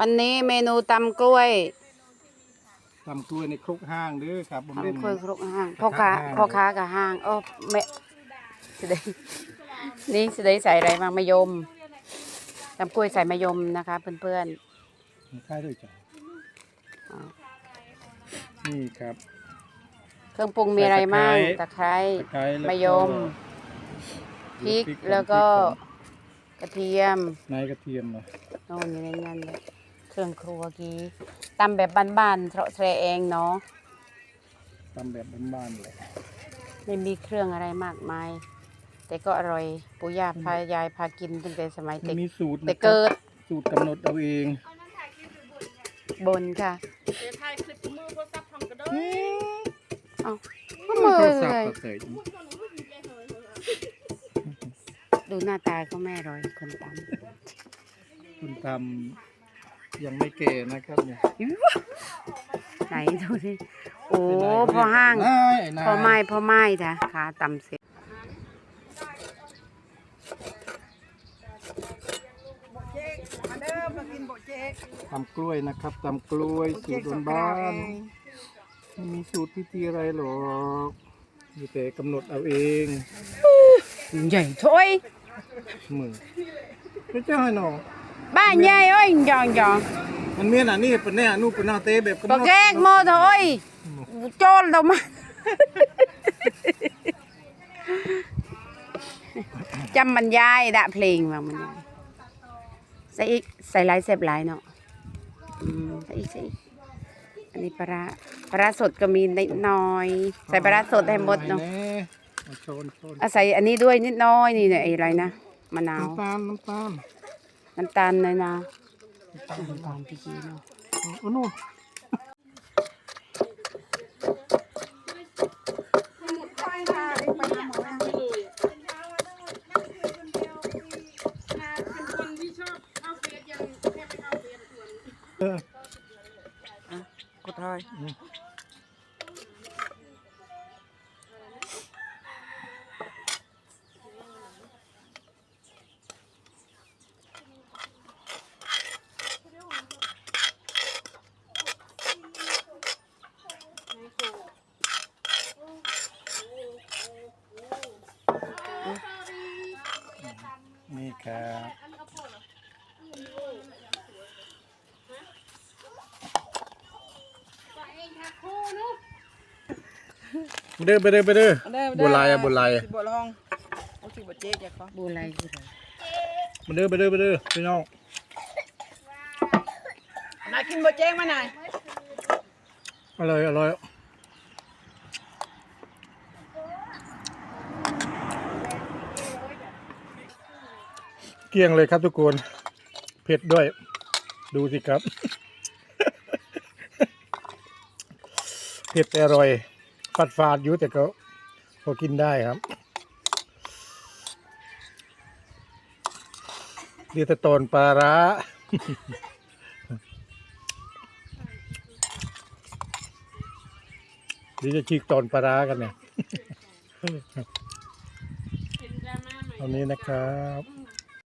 วันนี้เมนูตำกล้วยตำกล้วยในครกห้างเด้อครับผมเล่นตำกล้วยครกห้างพ่อค้าห้างพ่อค้ากับห้างโอ้แม่สิได้นี่สิได้ใส่อะไรบ้างมะยมตำกล้วยใส่มะยมนะคะ เพื่อนค่ายด้วยจ้ะๆอ่านี่ครับ เครื่องปรุงมีอะไรบ้างใส่ตะตะไคร้ไคร้แล้วก็มะยมพริกแล้วก็กระเทียมนายกระเทียมเหรอโน่นอยู่ในนั้นเลย เครื่องครัวกี้ตำแบบบ้านๆเทราะแทรเองเนาะตำแบบบ้านๆเลยไม่มีเครื่องอะไรมากมาย แต่ก็อร่อยปู่ย่าพายายพากินตั้งแต่สมัยไม่เด็กมีสูตรแต่นะครับเกิดสูตรกำหนดเอาเองบนค่ะเดี๋ยวถ่ายคลิปมือโทรศัพท์ทำก็ได้เอาก็มือโทรเลศัพท์ยก็เคยดูหน้าตาก็แม่อร่อยคนตคุณทำ ยังไม่แก่นะครับเนี่ยำไหนดูสิโอ้พอห้างนายนายพอไม้พอไม้จ้ะขาตำเสร็จตำกล้วยนะครับตำกล้วยสูตรบ้านๆไม่มีสูตรพิธีอะไรหรอกมีแต่กำหนดเอาเองใหญ่ถ้วยมือไม่ใช่หนอ บ้านใหญ่เอ้ยยองยองมันมีอันนี้เป็นเนี่ยนู่นเป็นหน้าเต้แบบกำหปนดแกกโมถ้วยโจลเรามาจำบรรยายดะเพลงว่ามันยายใส่อีกใส่หลายเสพหลายเนาะอืมใส่อีกใส่อีกอันนี้ปลาร้าปลาร้าสดก็มีนิดหน้อย ใส่ปลาร้าสดให้หมดเนาะแเอาโชนโชนอาศัยอันนี้ด้วยนิดน้อยนี่เนี่ยไอ้อะไรนะมะนาวน้ำตาลน้ำตาล น้ำตาลเลยนะน้ำตาลพี่กีเนาะโอ้โน่นคนที่ชอบเข้าเฟซยังแค่ไม่เข้าเฟซส่วนเออกดทอย นี่ครับเด้อไปเด้อไปเด้อบัวลายอะบัวลายอะบัวลองโอเคบัวเจ๊จ้ะเขาบูไรคืออะไรมาเด้อไปเด้อไปเด้อพี่น้องนายกินบัวเจ๊มาหน่อยอร่อยอร่อย เกลี้ยงเลยครับทุกคน เผ็ดด้วย ดูสิครับ เผ็ดแต่อร่อยฝาดฟาดๆอยู่แต่ก็พอกินได้ครับดีแต่ตอนปลาร้าเดี๋ยวจะฉีกตอนปลาร้ากันเนี่ยเห็นดราม่าใหม่ตอนนี้นะครับ